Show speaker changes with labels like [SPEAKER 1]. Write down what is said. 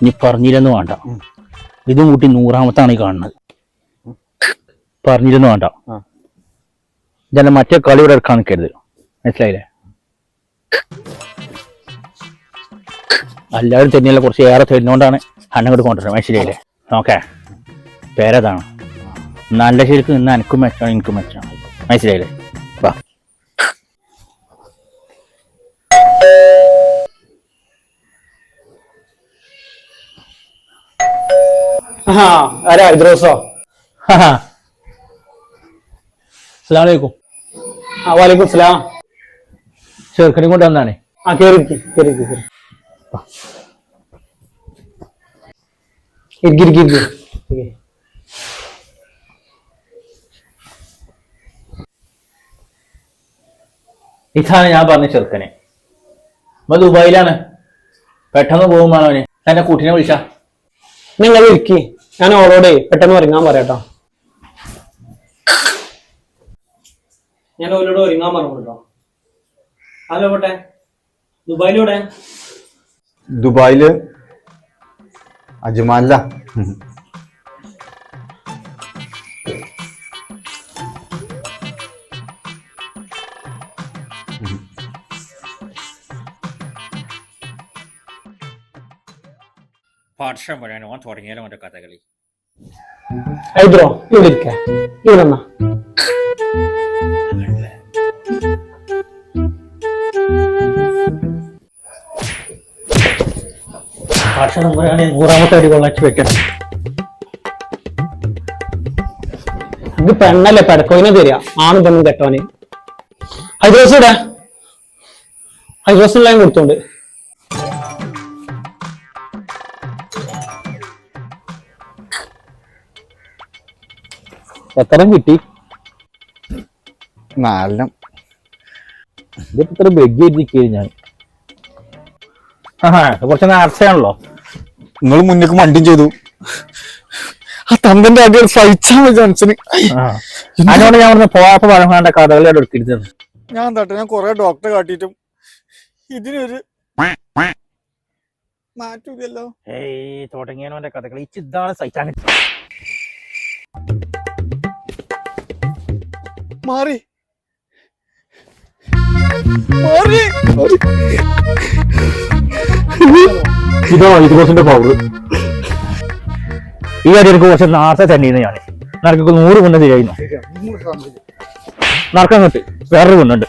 [SPEAKER 1] ഇനി പറഞ്ഞില്ലെന്ന് വേണ്ട. ഇതും കൂട്ടി നൂറാമത്താണ് ഈ കാണുന്നത്. പറഞ്ഞില്ലെന്ന് വേണ്ട. ഇതെല്ലാം മറ്റേ കളി ഇവിടെ എടുക്കാൻ നിൽക്കരുത്. മനസ്സിലായില്ലേ? എല്ലാവരും തന്നെയല്ല കുറച്ച് ഏറെ തരുന്നോണ്ടാണ് അണ്ണങ്ങോട്ട് കൊണ്ടുവരുന്നത്. മനസ്സിലായില്ലേ? ഓക്കെ. പേരതാണ്. നല്ല ശരിക്കും ഇന്ന് എനിക്കും മെച്ചാണ് എനിക്കും മെച്ചാണ് മനസ്സിലായില്ലേ?
[SPEAKER 2] ആരാ ആ വാലേക്കും സ്ലാം
[SPEAKER 1] ചെറുക്കനെ കൊണ്ട് വന്നാണേ. ഇതാണ് ഞാൻ പറഞ്ഞ ചെറുക്കനെ. ഇപ്പൊ ദുബായിലാണ്. പെട്ടെന്ന് പോകുമ്പോൾ അവന്. എന്റെ കൂട്ടിനെ വിളിച്ച.
[SPEAKER 2] നിങ്ങൾ ഇരിക്കി. ഞാൻ ഓളോടെ പെട്ടെന്ന് ഒരുങ്ങാൻ പറയാട്ടോ. ഞാൻ ഓലോട് ഒരുങ്ങാൻ പറഞ്ഞോട്ടോ. ഹലോ പോട്ടെ ദുബായിലൂടെ
[SPEAKER 3] ദുബായിൽ അജ്മാനില.
[SPEAKER 1] പാഠശാല പറയാനോ തുടങ്ങിയാലോ അവന്റെ കഥകളി.
[SPEAKER 2] ഹൈദ്രോ ഇവിടെ ഇരിക്ക. ഇവിടെ
[SPEAKER 1] പാഠശാല പറയുകയാണെങ്കിൽ നൂറാമത്തെ അടി കൊള്ളാച്ച് വെക്കണം.
[SPEAKER 2] ഇത് പെണ്ണല്ലേ പെടക്കോയിനെ തരിക. ആണ് പെണ്ണും കെട്ടോന് ഹൈദ്രോസ് ഇവിടെ ഹൈദ്രോസ് എല്ലാം കൊടുത്തോണ്ട്.
[SPEAKER 1] എത്ര കിട്ടി?
[SPEAKER 3] നാലെണ്ണം.
[SPEAKER 1] ഇതിപ്പോ ഇത്ര ബെഗ് ചെയ്തിരിക്കുകയാണ് ഞാൻ. കുറച്ച് നേർച്ചയാണല്ലോ.
[SPEAKER 3] നിങ്ങൾ മുന്നേക്ക് മണ്ടിയും ചെയ്തു. ആ തന്തന്റെ അടി സഹിച്ചാൽ മതി
[SPEAKER 1] അതിനോട് ഞാൻ പറഞ്ഞ പോയപ്പോ പറഞ്ഞ കഥകളെ എടുത്തിരുന്നത്. എടുക്കരുത്
[SPEAKER 3] ഞാൻ തട്ടെ ഞാൻ കൊറേ ഡോക്ടറെ കാട്ടിയിട്ടും ഇതിനൊരു മാറ്റൂലല്ലോ
[SPEAKER 1] ഏയ് തുടങ്ങിയവന്റെ കഥകൾ ഈ ചിന്താണ് സഹിച്ചാൻ
[SPEAKER 3] മാറി. മാറി.
[SPEAKER 1] ഇതോ ഇതിന്റെ പവർ ഈ കാര്യം എനിക്ക് കുറച്ച് നേരത്തെ തന്നെയാണ് ഞാൻ നടക്കൊക്കെ നൂറ് കൊണ്ടം ശരിയായിരുന്നു നടക്കാൻ കിട്ടി വേറൊരു കൊണ്ടുണ്ട്